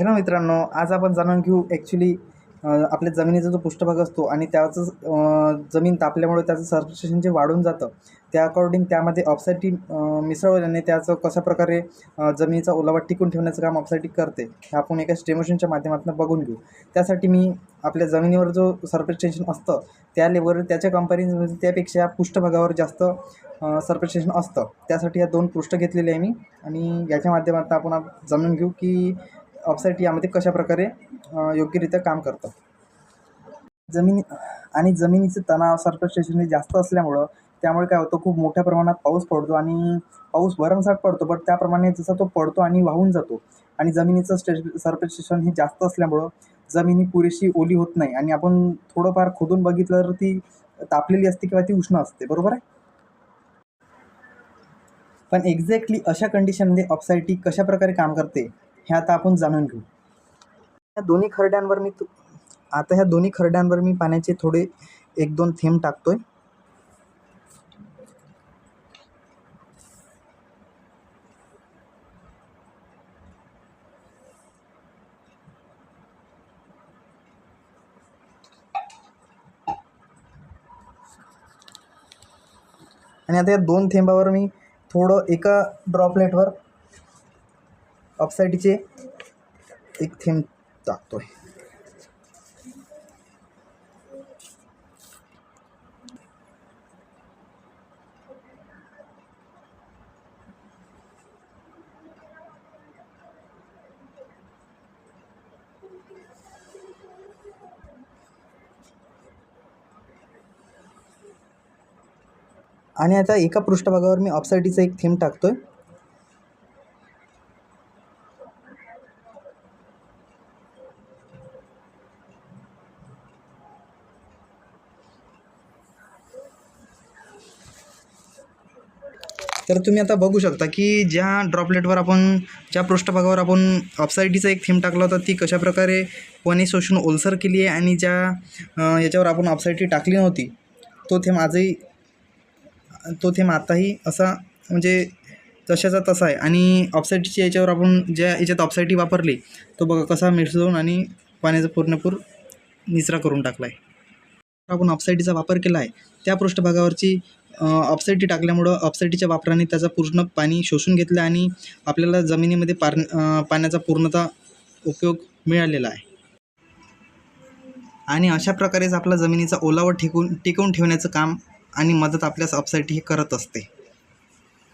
Hello मित्रांनो? आज आपण जाणून घेऊ ॲक्च्युली आपल्या जमिनीचा जो पृष्ठभाग असतो आणि त्याचं जमीन तापल्यामुळे त्याचं सर्क्युलेशन जे वाढून जातं त्या अकॉर्डिंग त्यामध्ये ऑक्साईटी मिसळल्याने त्याचं कशा प्रकारे जमिनीचा ओलावा टिकून ठेवण्याचं काम ऑक्साईटी करते हे आपण एका स्टेमोशनच्या माध्यमातून बघून घेऊ. त्यासाठी मी आपल्या जमिनीवर जो सरफेस टेन्शन असतं त्या लेवलवर त्याच्या कंपॅरिझनमध्ये त्यापेक्षा पृष्ठभागावर जास्त सरफेस टेन्शन असतं. त्यासाठी या दोन पृष्ठ घेतलेले आहे मी आणि याच्या माध्यमातून आपण जाणून घेऊ की ऑफसाईट यामध्ये कशा प्रकारे योग्यरित्या काम करतं? जमिनी आणि जमिनीचं तणाव सरफेस हे जास्त असल्यामुळं त्यामुळे काय होतं खूप मोठ्या प्रमाणात पाऊस पडतो आणि पाऊस भरमसाठ पडतो बट त्याप्रमाणे जसा तो पडतो आणि वाहून जातो आणि जमिनीचं स्टे सरफेस हे जास्त असल्यामुळं जमिनी पुरेशी ओली होत नाही आणि आपण थोडंफार खोदून बघितलं तर ती तापलेली असते किंवा ती उष्ण असते बरोबर आहे? पण एक्झॅक्टली अशा कंडिशनमध्ये ऑक्साईटी कशाप्रकारे काम करते? हे आता आपण जाणून घेऊ. ह्या दोन्ही खरड्यांवर मी तु- आता ह्या दोन्ही खरड्यांवर मी पाण्याचे थोडे एक दोन थेंब टाकतोय. आणि आता या दोन थेंबावर मी थोडं एका ड्रॉपलेटवर ऑक्साईडचे एक थेंब आहे आणि आता एका पृष्ठभागावर मी ऑक्साईडीचा एक थेंब टाकतो आहे तर तुम्ही आता बघू शकता की ज्या ड्रॉपलेटवर आपण ज्या पृष्ठभागावर आपण ऑप्सायटीचा एक थीम टाकला होता ती कशाप्रकारे पणे शोषून ओलसर केली आहे आणि ज्या याच्यावर आपण ऑप्सायटी टाकली नव्हती तो थेंब आजही तो थेंब आताही असा म्हणजे तशाचा तसा आहे. आणि ऑप्सायटीच्या याच्यावर आपण ज्या याच्यात ऑप्सायटी वापरली तो बघा कसा मिसळून आणि पाण्याचा पूर्णपूर निचरा करून टाकला आहे आपण ऑफसाईटीचा वापर केला आहे त्या पृष्ठभागावरची ऑफसाईटी टाकल्यामुळं ऑफसाईटीच्या वापराने त्याचा पूर्ण पाणी शोषून घेतलं आणि आपल्याला जमिनीमध्ये पार पाण्याचा पूर्णतः उपयोग मिळालेला आहे. आणि अशा प्रकारेच आपला जमिनीचा ओलावा टिकून टिकवून ठेवण्याचं काम आणि मदत आपल्यास ऑफसाईटी हे करत असते.